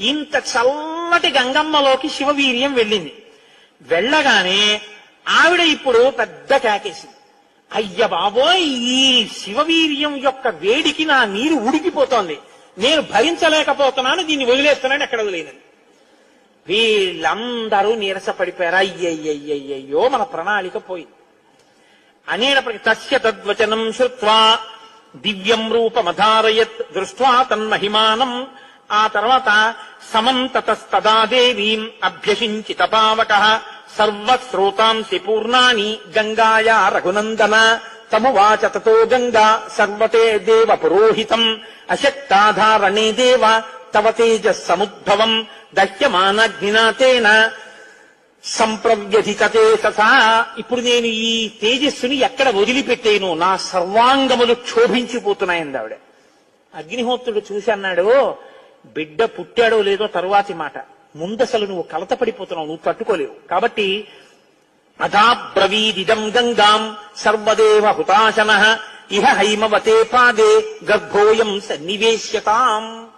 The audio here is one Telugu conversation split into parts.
ఇంత చల్లటి గంగమ్మలోకి శివవీర్యం వెళ్ళింది. వెళ్ళగానే ఆవిడ ఇప్పుడు పెద్ద కేకేసింది. అయ్య బాబోయ్ ఈ శివవీర్యం యొక్క వేడికి నా నీరు ఉడికిపోతోంది. నేను భరించలేకపోతున్నాను దీన్ని వదిలేస్తున్నాను ఎక్కడ వదిలేనని వీళ్ళందరూ నీరసపడిపోయారు. అయ్యయ్యయ్యయ్యో మన ప్రణాళిక పోయింది. అనేటప్పటికి తస్య తద్వచనం శ్రుత్వా దివ్యం రూపమధారయత్ దృష్ట్వా తన్మహిమానం ఆ తర్వాత సమంతతస్తదా దేవీం అభ్యసించిత పావక సర్వశ్రోతాంసి పూర్ణాని గంగాయా రఘునందన తమువాచ తతో గంగా సర్వతే దేవ పురోహితం అశక్తాధారణే దేవ తవ తేజ సముద్భవం దహ్యమానగ్నినాతేన సంప్రవ్యధితతే తథా ఇప్పుడు నేను ఈ తేజస్సుని ఎక్కడ వదిలిపెట్టేను? నా సర్వాంగములు క్షోభించిపోతున్నాయంది ఆవిడ. అగ్నిహోత్రుడు చూసి అన్నాడు బిడ్డ పుట్టాడో లేదో తరువాతి మాట. ముందసలు నువ్వు కలత పడిపోతున్నావు నువ్వు తట్టుకోలేవు. కాబట్టి అథాబ్రవీదిదం గంగాం సర్వదేవ హుతాశన ఇహ హైమవతే పాదే గర్భోయం సన్నివేశ్యతాం.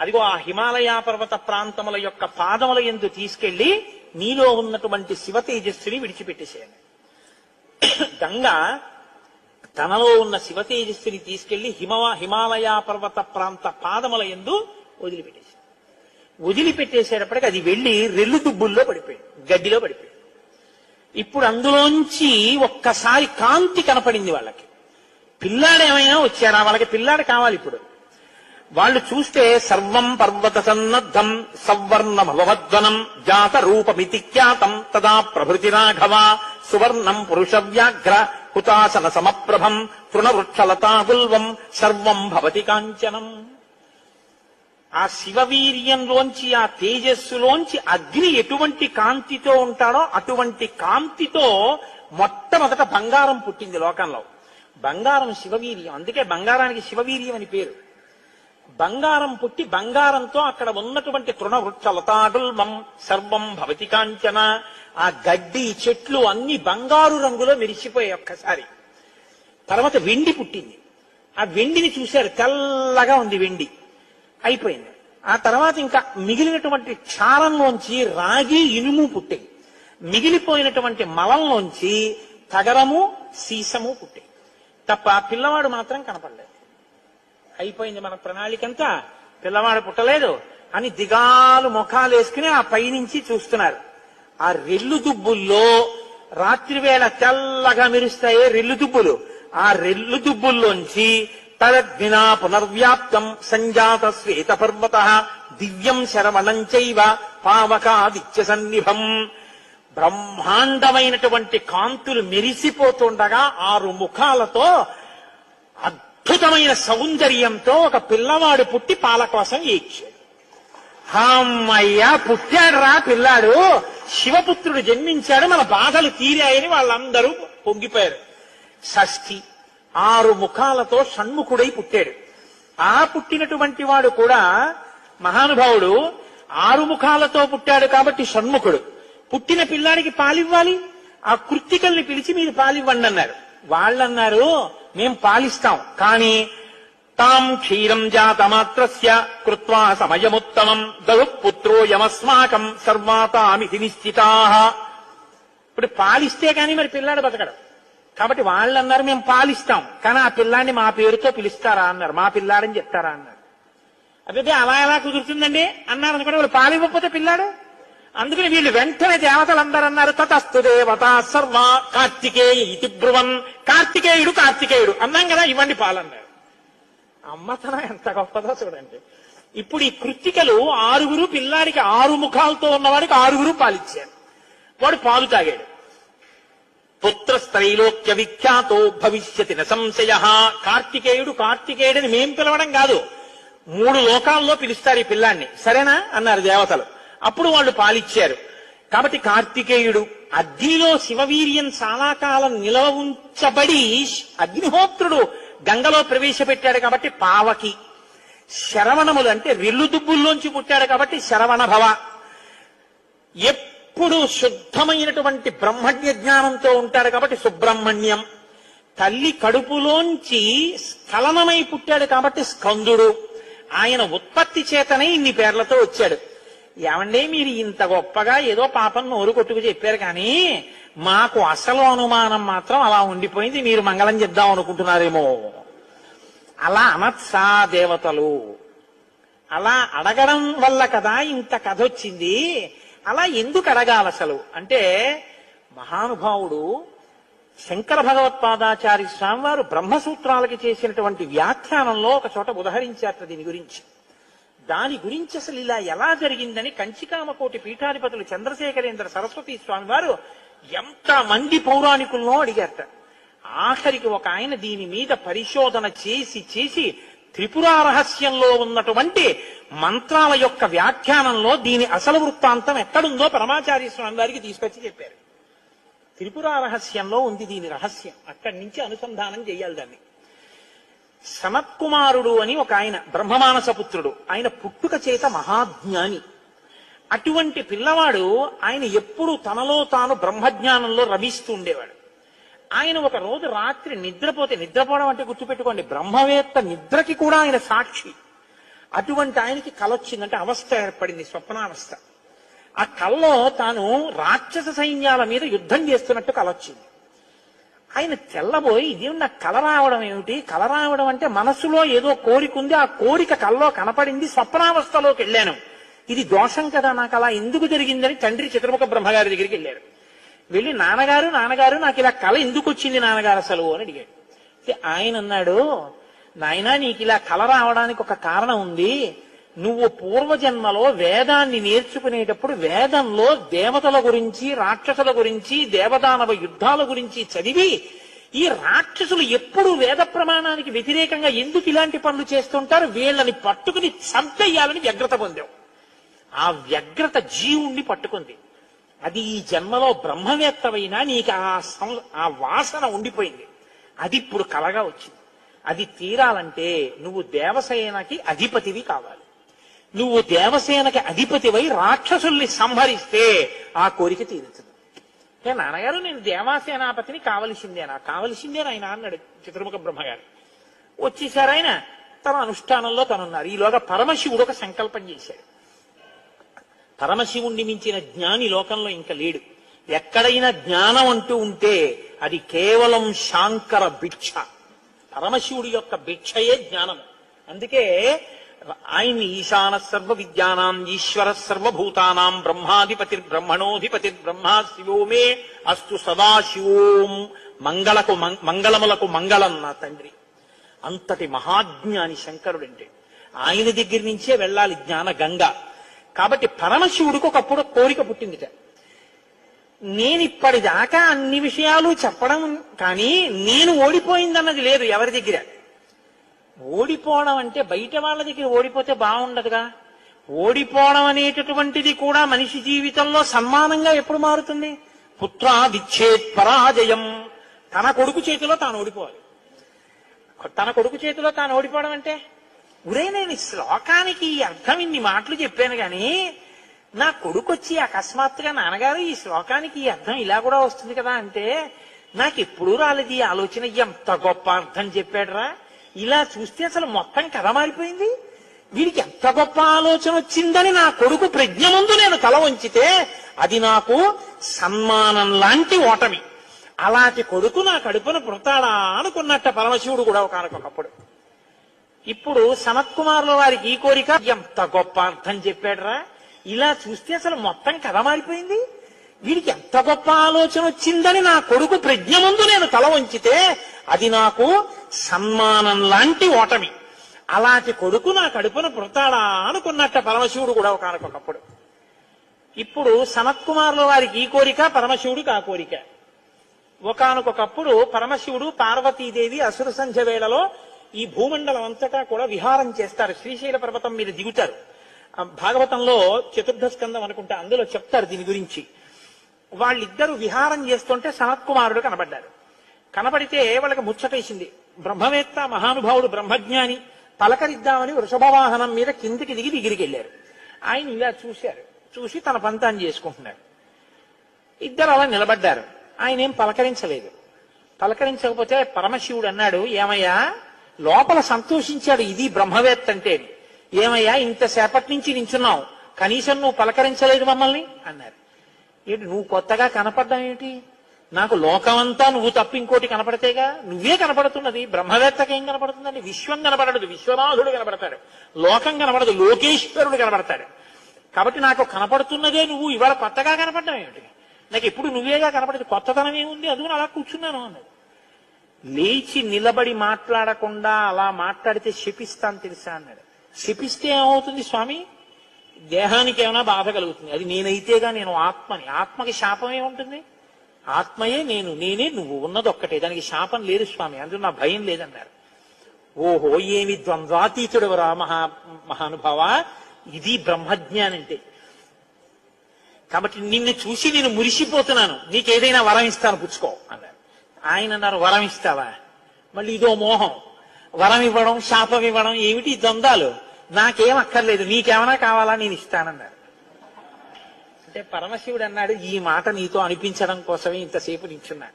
అదిగో ఆ హిమాలయ పర్వత ప్రాంతముల యొక్క పాదముల ఎందు తీసుకెళ్ళి నీలో ఉన్నటువంటి శివ తేజస్సుని విడిచిపెట్టేసేయండి. గంగ తనలో ఉన్న శివ తేజస్సుని తీసుకెళ్ళి హిమవ హిమాలయ పర్వత ప్రాంత పాదముల ఎందు వదిలిపెట్టేసి వదిలిపెట్టేసేటప్పటికి అది వెళ్ళి రెల్లు దుబ్బుల్లో పడిపోయింది గడ్డిలో పడిపోయింది. ఇప్పుడు అందులోంచి ఒక్కసారి కాంతి కనపడింది వాళ్ళకి. పిల్లాడేమైనా వచ్చారా? వాళ్ళకి పిల్లాడు కావాలి ఇప్పుడు. వాళ్ళు చూస్తే సర్వం పర్వత సన్నద్ధం సవర్ణ భవద్వనం జాత రూపమితి ఖ్యాతం తదా ప్రభృతి రాఘవ సువర్ణం పురుష వ్యాఘ్ర హుతాసన సమప్రభం తృణవృక్షలతాగుల్వం సర్వం భవతి కాంచనం. ఆ శివవీర్యంలోంచి ఆ తేజస్సులోంచి అగ్ని ఎటువంటి కాంతితో ఉంటాడో అటువంటి కాంతితో మొట్టమొదట బంగారం పుట్టింది లోకంలో. బంగారం శివవీర్యం. అందుకే బంగారానికి శివవీర్యం అని పేరు. బంగారం పుట్టి బంగారంతో అక్కడ ఉన్నటువంటి తృణవృక్ష లతాడుల్మం సర్వం భవతి కాంచన ఆ గడ్డి చెట్లు అన్ని బంగారు రంగులో మెరిసిపోయాయి ఒక్కసారి. తర్వాత వెండి పుట్టింది. ఆ వెండిని చూశారు. తెల్లగా ఉంది వెండి. అయిపోయింది. ఆ తర్వాత ఇంకా మిగిలినటువంటి క్షారంలోంచి రాగి ఇనుము పుట్టాయి మిగిలిపోయినటువంటి మలంలోంచి తగరము సీసము పుట్టాయి తప్ప పిల్లవాడు మాత్రం కనపడలేదు. అయిపోయింది మన ప్రణాళికంతా పిల్లవాడు పుట్టలేదు అని దిగాలు ముఖాలు వేసుకుని ఆ పైనుంచి చూస్తున్నారు. ఆ రెల్లు దుబ్బుల్లో రాత్రివేళ తెల్లగా మెరుస్తాయే రెల్లు దుబ్బులు. ఆ రెల్లు దుబ్బుల్లోంచి తదగ్నినా పునర్వ్యాప్తం సంజాత శ్వేత పర్వత దివ్యం శరవణం చైవ పావకాదిత్య సన్నిభం బ్రహ్మాండమైనటువంటి కాంతులు మెరిసిపోతుండగా ఆరు ముఖాలతో అద్భుతమైన సౌందర్యంతో ఒక పిల్లవాడు పుట్టి పాల కోసం ఏడ్చాడు అమ్మయ్యా పుట్టాడు రా పిల్లాడు. శివపుత్రుడు జన్మించాడు మన బాధలు తీరాయని వాళ్ళందరూ పొంగిపోయారు. షష్ఠి ఆరు ముఖాలతో షణ్ముఖుడై పుట్టాడు. ఆ పుట్టినటువంటి వాడు కూడా మహానుభావుడు ఆరు ముఖాలతో పుట్టాడు కాబట్టి షణ్ముఖుడు. పుట్టిన పిల్లాడికి పాలివ్వాలి ఆ కృత్తికల్ని పిలిచి మీరు పాలివ్వండి అన్నారు. వాళ్ళన్నారు మేం పాలిస్తాం కానీ తాం క్షీరం జాతమాత్రస్య కృత్వా సమయముత్తమం దరు పుత్రో యమస్మాకం సర్వాతామితి నిశ్చితా. ఇప్పుడు పాలిస్తే కానీ మరి పిల్లాడు బతకడు. కాబట్టి వాళ్ళు అన్నారు మేము పాలిస్తాం. కానీ ఆ పిల్లాన్ని మా పేరుతో పిలుస్తారా అన్నారు. మా పిల్లాడని చెప్తారా అన్నారు. అదే అలా ఎలా కుదురుతుందండి? అన్నారు అనుకోండి వాళ్ళు పాలివ్వకపోతే పిల్లాడు? అందుకని వీళ్ళు వెంటనే దేవతలందరూ అన్నారు తతస్తు దేవత సర్వ కార్తికేయ ఇతి బ్రువన్. కార్తికేయుడు కార్తికేయుడు. అన్నాం కదా ఇవ్వండి పాలన్నారు. అమ్మతన ఎంత గొప్పదో చూడండి. ఇప్పుడు ఈ కృత్తికలు ఆరుగురు పిల్లాడికి ఆరు ముఖాలతో ఉన్నవాడికి ఆరుగురు పాలిచ్చారు. వాడు పాలు తాగాడు. పుత్రస్త్రైలోక్య విఖ్యాతో భవిష్యతి న సంశయ. కార్తికేయుడు కార్తికేయుడని మేం పిలవడం కాదు. మూడు లోకాల్లో పిలుస్తారు ఈ పిల్లాన్ని. సరేనా? అన్నారు దేవతలు. అప్పుడు వాళ్ళు పాలిచ్చారు. కాబట్టి కార్తికేయుడు అగ్నిలో శివవీర్యం చాలా కాలం నిలవ ఉంచబడి అగ్నిహోత్రుడు గంగలో ప్రవేశపెట్టాడు కాబట్టి పావకి. శరవణములు అంటే రెల్లు దుబ్బుల్లోంచి పుట్టాడు కాబట్టి శరవణ భవ. ఎప్పుడు శుద్ధమైనటువంటి బ్రహ్మణ్య జ్ఞానంతో ఉంటాడు కాబట్టి సుబ్రహ్మణ్యం. తల్లి కడుపులోంచి స్ఖలనమై పుట్టాడు కాబట్టి స్కందుడు. ఆయన ఉత్పత్తి చేతనే ఇన్ని పేర్లతో వచ్చాడు. ఏమండే మీరు ఇంత గొప్పగా ఏదో పాపం నోరు కొట్టుకు చెప్పారు కానీ మాకు అసలు అనుమానం మాత్రం అలా ఉండిపోయింది. మీరు మంగళం చెప్దాం అనుకుంటున్నారేమో. అలా అనత్సా దేవతలు. అలా అడగడం వల్ల కదా ఇంత కథ వచ్చింది. అలా ఎందుకు అడగాలి అసలు? అంటే మహానుభావుడు శంకర భగవత్పాదాచారి స్వామి వారు బ్రహ్మసూత్రాలకి చేసినటువంటి వ్యాఖ్యానంలో ఒక చోట ఉదహరించారట దీని గురించి. దాని గురించి అసలు ఇలా ఎలా జరిగిందని కంచికామకోటి పీఠాధిపతులు చంద్రశేఖరేంద్ర సరస్వతి స్వామి వారు ఎంత మంది పౌరాణికులను అడిగారట. ఆఖరికి ఒక ఆయన దీని మీద పరిశోధన చేసి చేసి త్రిపుర రహస్యంలో ఉన్నటువంటి మంత్రాల యొక్క వ్యాఖ్యానంలో దీని అసలు వృత్తాంతం ఎక్కడుందో పరమాచార్య స్వామి వారికి తీసుకొచ్చి చెప్పారు. త్రిపుర రహస్యంలో ఉంది దీని రహస్యం. అక్కడి నుంచి అనుసంధానం చేయాలి దాన్ని. సనత్కుమారుడు అని ఒక ఆయన బ్రహ్మమానస పుత్రుడు. ఆయన పుట్టుక చేత మహాజ్ఞాని. అటువంటి పిల్లవాడు ఆయన ఎప్పుడు తనలో తాను బ్రహ్మజ్ఞానంలో రమిస్తూ ఉండేవాడు. ఆయన ఒక రోజు రాత్రి నిద్రపోతే నిద్రపోవడం అంటే గుర్తుపెట్టుకోండి బ్రహ్మవేత్త నిద్రకి కూడా ఆయన సాక్షి. అటువంటి ఆయనకి కలొచ్చిందంటే అవస్థ ఏర్పడింది స్వప్నావస్థ. ఆ కళ్ళలో తాను రాక్షస సైన్యాల మీద యుద్ధం చేస్తున్నట్టు కలొచ్చింది ఆయన తెల్లబోయి ఇది నాకు కల రావడం ఏమిటి? కల రావడం అంటే మనసులో ఏదో కోరిక ఉంది ఆ కోరిక కల్లో కనపడింది స్వప్నావస్థలోకి వెళ్ళాను. ఇది దోషం కదా నాకు అలా ఎందుకు జరిగిందని తండ్రి చిత్రముఖ బ్రహ్మగారి దగ్గరికి వెళ్ళారు వెళ్ళి నాన్నగారు నాన్నగారు నాకు ఇలా కళ ఎందుకు వచ్చింది నాన్నగారు అసలు? అని అడిగాడు. ఆయన అన్నాడు నాయనా నీకు ఇలా కళ రావడానికి ఒక కారణం ఉంది. నువ్వు పూర్వజన్మలో వేదాన్ని నేర్చుకునేటప్పుడు వేదంలో దేవతల గురించి రాక్షసుల గురించి దేవదానవ యుద్ధాల గురించి చదివి ఈ రాక్షసులు ఎప్పుడు వేద ప్రమాణానికి వ్యతిరేకంగా ఎందుకు ఇలాంటి పనులు చేస్తుంటారు? వీళ్ళని పట్టుకుని చంపేయాలని వ్యగ్రత పొందావు. ఆ వ్యగ్రత జీవుణ్ణి పట్టుకుంది. అది ఈ జన్మలో బ్రహ్మవేత్తమైనా నీకు ఆ సం- ఆ వాసన ఉండిపోయింది. అది ఇప్పుడు కలగా వచ్చింది. అది తీరాలంటే నువ్వు దేవసేనకి అధిపతివి కావాలి. నువ్వు దేవసేనకి అధిపతివై రాక్షసుల్ని సంహరిస్తే ఆ కోరిక తీరుతుంది నాన్నగారు నేను దేవాసేనాపతిని కావలసిందేనా? కావలసిందే ఆయన అన్నాడు చిత్రముఖ బ్రహ్మగారు. వచ్చేసారు ఆయన తన అనుష్ఠానంలో తనున్నారు. ఈలోగా పరమశివుడు ఒక సంకల్పం చేశాడు. పరమశివుణ్ణి మించిన జ్ఞాని లోకంలో ఇంకా లేడు. ఎక్కడైనా జ్ఞానం అంటూ ఉంటే అది కేవలం శాంకర భిక్ష. పరమశివుడి యొక్క భిక్షయే జ్ఞానం అందుకే ఆయన్ని ఈశాన సర్వ విద్యానాం ఈశ్వర సర్వభూతానాం బ్రహ్మాధిపతి బ్రహ్మణోధిపతి బ్రహ్మా శివో మే అస్తు సదాశివోం మంగళకు మం- మంగళములకు మంగళం నా తండ్రి. అంతటి మహాజ్ఞాని శంకరుడంటే ఆయన దగ్గర నుంచే వెళ్ళాలి జ్ఞాన గంగ. కాబట్టి పరమశివుడికి ఒకప్పుడు కోరిక పుట్టిందిట. నేను ఇప్పటిదాకా అన్ని విషయాలు చెప్పడం కానీ నేను ఓడిపోయిందన్నది లేదు ఎవరి దగ్గర. ఓడిపోవడం అంటే బయట వాళ్ళ దగ్గర ఓడిపోతే బాగుండదుగా. ఓడిపోవడం అనేటటువంటిది కూడా మనిషి జీవితంలో సన్మానంగా ఎప్పుడు మారుతుంది? పుత్ర పరాజయం. తన కొడుకు చేతిలో తాను ఓడిపోవాలి. తన కొడుకు చేతిలో తాను ఓడిపోవడం అంటే ఉరే నేను శ్లోకానికి ఈ అర్థం ఇన్ని మాటలు చెప్పాను కానీ నా కొడుకొచ్చి అకస్మాత్తుగా నాన్నగారు ఈ శ్లోకానికి ఈ అర్థం ఇలా కూడా వస్తుంది కదా అంటే నాకు ఎప్పుడూ రాలేదు ఈ ఆలోచన ఎంత గొప్ప అర్థం చెప్పాడురా. ఇలా చూస్తే అసలు మొత్తం కథ మారిపోయింది. వీడికి ఎంత గొప్ప ఆలోచన వచ్చిందని నా కొడుకు ప్రజ్ఞ ముందు నేను తల వంచితే అది నాకు సన్మానం లాంటి ఓటమి. అలాంటి కొడుకు నా కడుపున పుడతాడా అనుకున్నట్ట పరమశివుడు కూడా ఒకనకొకప్పుడు. ఇప్పుడు సనత్కుమారుల వారికి ఈ కోరిక ఎంత గొప్ప అర్థం చెప్పాడురా. ఇలా చూస్తే అసలు మొత్తం కథ మారిపోయింది. వీడికి ఎంత గొప్ప ఆలోచన వచ్చిందని నా కొడుకు ప్రజ్ఞ ముందు నేను తల వంచితే అది నాకు సన్మానం లాంటి ఓటమి. అలాంటి కొడుకు నా కడుపున పుడతాడా అనుకున్నట్ట పరమశివుడు కూడా ఒకనకొకప్పుడు. ఇప్పుడు సనత్ కుమారుల వారికి ఈ కోరిక పరమశివుడికి ఆ కోరిక. ఒకనకొకప్పుడు పరమశివుడు పార్వతీదేవి అసుర సంధ్య వేళలో ఈ భూమండలం అంతటా కూడా విహారం చేస్తారు. శ్రీశైల పర్వతం మీద దిగుతారు. భాగవతంలో చతుర్థ స్కందం అనుకుంటా అందులో చెప్తారు దీని గురించి. వాళ్ళిద్దరూ విహారం చేస్తుంటే సనత్కుమారుడు కనబడ్డారు కనబడితే వాళ్ళకి ముచ్చటేసింది బ్రహ్మవేత్త మహానుభావుడు బ్రహ్మజ్ఞాని పలకరిద్దామని వృషభవాహనం మీద కిందికి దిగి దిగిరికెళ్ళారు ఆయన ఇలా చూశారు. చూసి తన పంతాన్ని చేసుకుంటున్నారు ఇద్దరు అలా నిలబడ్డారు. ఆయన ఏం పలకరించలేదు. పలకరించకపోతే పరమశివుడు అన్నాడు ఏమయ్యా లోపల సంతోషించాడు ఇది బ్రహ్మవేత్త అంటే ఏమయ్యా ఇంతసేపటి నుంచి నించున్నావు? కనీసం నువ్వు పలకరించలేదు మమ్మల్ని? అన్నారు. ఏంటి నువ్వు కొత్తగా కనపడ్డావు ఏంటి నాకు లోకమంతా నువ్వు తప్ప ఇంకోటి కనపడితేగా? నువ్వే కనపడుతున్నది. బ్రహ్మవేత్తకి ఏం కనపడుతుందండి? విశ్వం కనపడదు. విశ్వనాథుడు కనపడతాడు. లోకం కనపడదు. లోకేశ్వరుడు కనపడతాడు. కాబట్టి నాకు కనపడుతున్నదే నువ్వు. ఇవాళ కొత్తగా కనపడ్డం ఏమిటి? నాకు ఎప్పుడు నువ్వేగా కనపడదు? కొత్తతనం ఏముంది? అది అలా కూర్చున్నాను అన్నాడు. లేచి నిలబడి మాట్లాడకుండా అలా మాట్లాడితే శపిస్తాను తెలుసా? అన్నాడు. శపిస్తే ఏమవుతుంది స్వామి? దేహానికి ఏమైనా బాధ కలుగుతుంది. అది నేనైతేగా నేను ఆత్మని. ఆత్మకి శాపం ఏముంటుంది? ఆత్మయే నేను నేనే నువ్వు ఉన్నది ఒక్కటే దానికి శాపం లేదు స్వామి. అందులో నా భయం లేదన్నారు. ఓహో ఏమి ద్వంద్వాతీతుడు రా మహా మహానుభావ? ఇది బ్రహ్మజ్ఞానంటే. కాబట్టి నిన్ను చూసి నేను మురిసిపోతున్నాను. నీకేదైనా వరం ఇస్తాను పుచ్చుకో అన్నారు. ఆయన అన్నారు వరం ఇస్తావా? మళ్ళీ ఇదో మోహం. వరం ఇవ్వడం శాపం ఇవ్వడం ఏమిటి ద్వందాలు నాకేం అక్కర్లేదు. నీకేమైనా కావాలా? నేను ఇస్తానన్నారు. అంటే పరమశివుడు అన్నాడు ఈ మాట నీతో అనిపించడం కోసమే ఇంతసేపు నించున్నా.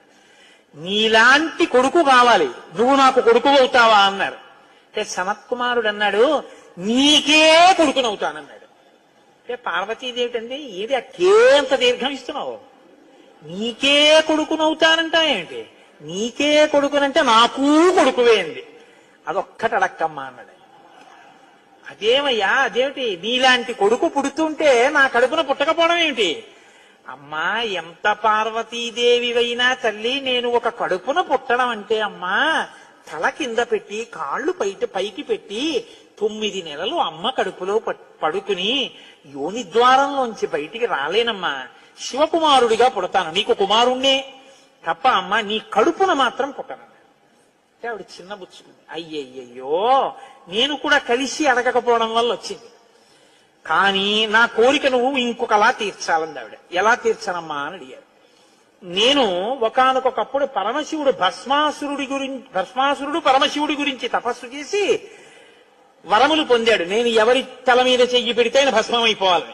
నీలాంటి కొడుకు కావాలి. నువ్వు నాకు కొడుకు అవుతావా? అన్నారు. అంటే సనత్కుమారుడు అన్నాడు నీకే కొడుకునవుతానన్నాడు. అంటే పార్వతీదేవి అంటే ఏది ఆ అంత దీర్ఘం ఇస్తున్నావు? నీకే కొడుకునవుతానంటా ఏంటి? నీకే కొడుకునంటే నాకు కొడుకువే అంది. అదొక్కటి అడక్కమ్మా అన్నాడు అదేమయ్యా అదేమిటి? నీలాంటి కొడుకు పుడుతుంటే నా కడుపున పుట్టకపోవడం ఏమిటి? అమ్మా ఎంత పార్వతీదేవివైనా తల్లి నేను ఒక కడుపున పుట్టడం అంటే అమ్మా తల కింద పెట్టి కాళ్ళు పైట పైకి పెట్టి తొమ్మిది నెలలు అమ్మ కడుపులో పడుకుని యోని ద్వారంలోంచి బయటికి రాలేనమ్మా. శివకుమారుడిగా పుడతాను. నీకు కుమారుణ్ణే. తప్ప అమ్మా నీ కడుపున మాత్రం పుట్టను. అంటే ఆవిడ చిన్న బుచ్చుకుంది. అయ్యయ్యయ్యో నేను కూడా కలిసి అడగకపోవడం వల్ల వచ్చింది. కానీ నా కోరిక నువ్వు ఇంకొకలా తీర్చాలంది ఆవిడ. ఎలా తీర్చనమ్మా అని అడిగారు. నేను ఒకనకొకప్పుడు పరమశివుడు భస్మాసురుడి గురించి భస్మాసురుడు పరమశివుడి గురించి తపస్సు చేసి వరములు పొందాడు. నేను ఎవరి తల మీద చెయ్యి పెడితే ఆయన భస్మం అయిపోవాలని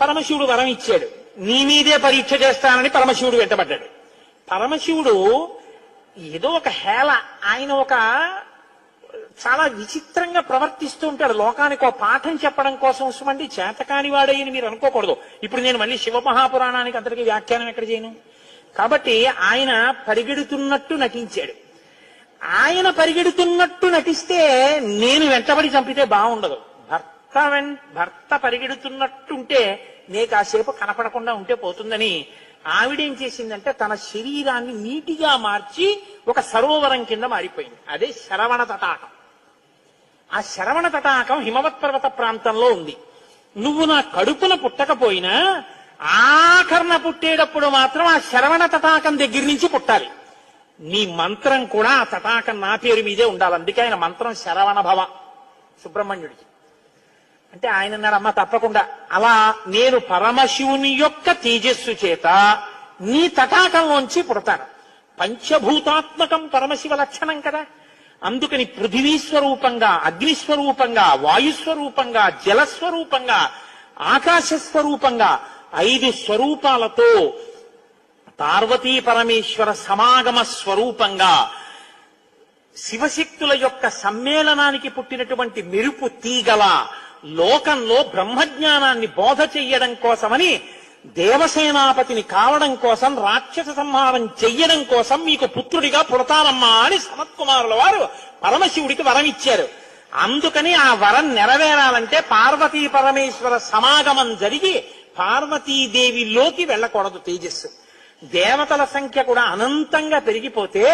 పరమశివుడు వరం ఇచ్చాడు. నీ మీదే పరీక్ష చేస్తానని పరమశివుడు వెంటబడ్డాడు. పరమశివుడు ఏదో ఒక హేళ. ఆయన ఒక చాలా విచిత్రంగా ప్రవర్తిస్తూ ఉంటాడు. లోకానికి ఒక పాఠం చెప్పడం కోసం సుమండి చేతకాని వాడయ్యని మీరు అనుకోకూడదు. ఇప్పుడు నేను మళ్ళీ శివ మహాపురాణానికి వ్యాఖ్యానం ఎక్కడ చేయను? కాబట్టి ఆయన పరిగెడుతున్నట్టు నటించాడు. ఆయన పరిగెడుతున్నట్టు నటిస్తే నేను వెంటబడి చంపితే బాగుండదు. భర్త వెన్ భర్త పరిగెడుతున్నట్టుంటే నే కాసేపు కనపడకుండా ఉంటే పోతుందని ఆవిడేం చేసిందంటే తన శరీరాన్ని నీటిగా మార్చి ఒక సరోవరం కింద మారిపోయింది. అదే శరవణ తటాకం. ఆ శరవణ తటాకం హిమవత్ పర్వత ప్రాంతంలో ఉంది. నువ్వు నా కడుపున పుట్టకపోయినా ఆఖరణ పుట్టేటప్పుడు మాత్రం ఆ శరవణ తటాకం దగ్గర నుంచి పుట్టాలి. నీ మంత్రం కూడా ఆ తటాకం నా పేరు మీదే ఉండాలి. అందుకే ఆయన మంత్రం శరవణ భవ. సుబ్రహ్మణ్యుడికి. అంటే ఆయన అమ్మ తప్పకుండా. అలా నేను పరమశివుని యొక్క తేజస్సు చేత నీ తటాకంలోంచి పుడతాను. పంచభూతాత్మకం పరమశివ లక్షణం కదా. అందుకని పృథివీ స్వరూపంగా అగ్నిస్వరూపంగా వాయుస్వరూపంగా జలస్వరూపంగా ఆకాశ స్వరూపంగా ఐదు స్వరూపాలతో పార్వతీ పరమేశ్వర సమాగమ స్వరూపంగా శివశక్తుల యొక్క సమ్మేళనానికి పుట్టినటువంటి మెరుపు తీగల లోకంలో బ్రహ్మజ్ఞానాన్ని బోధ చెయ్యడం కోసమని దేవసేనాపతిని కావడం కోసం రాక్షస సంహారం చెయ్యడం కోసం మీకు పుత్రుడిగా పుడతానమ్మా అని సనత్కుమారుల వారు పరమశివుడికి వరం ఇచ్చారు అందుకని ఆ వరం నెరవేరాలంటే పార్వతీ పరమేశ్వర సమాగమం జరిగి పార్వతీదేవిలోకి వెళ్ళకూడదు తేజస్సు. దేవతల సంఖ్య కూడా అనంతంగా పెరిగిపోతే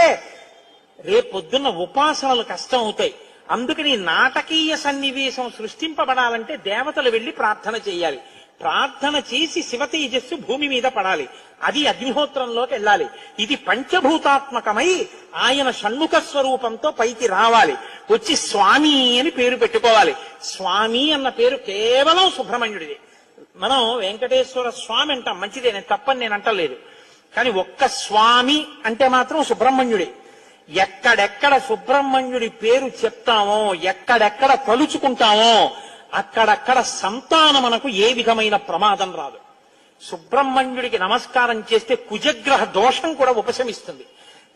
రేపొద్దున్న ఉపాసనలు కష్టం అవుతాయి అందుకని నాటకీయ సన్నివేశం సృష్టింపబడాలంటే దేవతలు వెళ్ళి ప్రార్థన చేయాలి. ప్రార్థన చేసి శివ తేజస్సు భూమి మీద పడాలి. అది అగ్నిహోత్రంలోకి వెళ్ళాలి. ఇది పంచభూతాత్మకమై ఆయన షణ్ముఖ స్వరూపంతో పైకి రావాలి. వచ్చి స్వామి అని పేరు పెట్టుకోవాలి. స్వామి అన్న పేరు కేవలం సుబ్రహ్మణ్యుడిది. మనం వెంకటేశ్వర స్వామి అంటాం మంచిదే నేను తప్పని నేను అంటలేదు. కానీ ఒక్క స్వామి అంటే మాత్రం సుబ్రహ్మణ్యుడే. ఎక్కడెక్కడ సుబ్రహ్మణ్యుడి పేరు చెప్తామో ఎక్కడెక్కడ తలుచుకుంటామో అక్కడక్కడ సంతానమునకు ఏ విధమైన ప్రమాదం రాదు. సుబ్రహ్మణ్యుడికి నమస్కారం చేస్తే కుజగ్రహ దోషం కూడా ఉపశమిస్తుంది.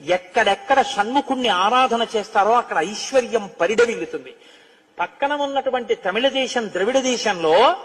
ఎక్కడెక్కడ షణ్ముఖుణ్ణి ఆరాధన చేస్తారో అక్కడ ఐశ్వర్యం పరిడవిల్లుతుంది పక్కన ఉన్నటువంటి తమిళ దేశం ద్రవిడ దేశంలో